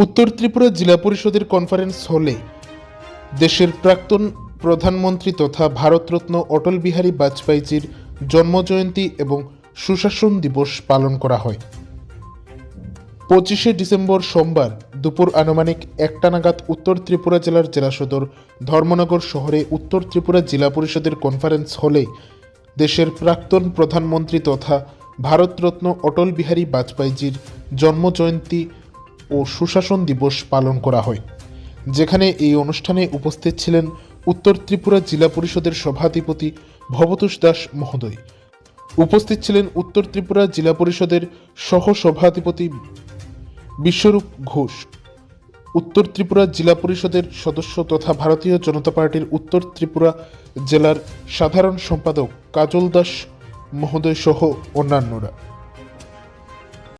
উত্তর ত্রিপুরা জেলা পরিষদের কনফারেন্স হলে দেশের প্রাক্তন প্রধানমন্ত্রী তথা ভারতরত্ন অটল বিহারী বাজপেয়ীজির জন্মজয়ন্তী এবং সুশাসন দিবস পালন করা হয়। পঁচিশে ডিসেম্বর সোমবার দুপুর আনুমানিক একটা নাগাদ উত্তর ত্রিপুরা জেলার জেলা সদর ধর্মনগর শহরে উত্তর ত্রিপুরা জেলা পরিষদের কনফারেন্স হলে দেশের প্রাক্তন প্রধানমন্ত্রী তথা ভারতরত্ন অটল বিহারী বাজপেয়ীজির জন্মজয়ন্তী ও সুশাসন দিবস পালন করা হয়। যেখানে এই অনুষ্ঠানে উপস্থিত ছিলেন উত্তর ত্রিপুরা জেলা পরিষদের সভাধিপতি ভবতোষ দাস মহোদয়। উপস্থিত ছিলেন উত্তর ত্রিপুরা জেলা পরিষদের সহ সভাধিপতি বিশ্বরূপ ঘোষ। উত্তর ত্রিপুরা জেলা পরিষদের সদস্য তথা ভারতীয় জনতা পার্টির উত্তর ত্রিপুরা জেলার সাধারণ সম্পাদক কাজল দাস মহোদয় সহ অন্যান্যরা।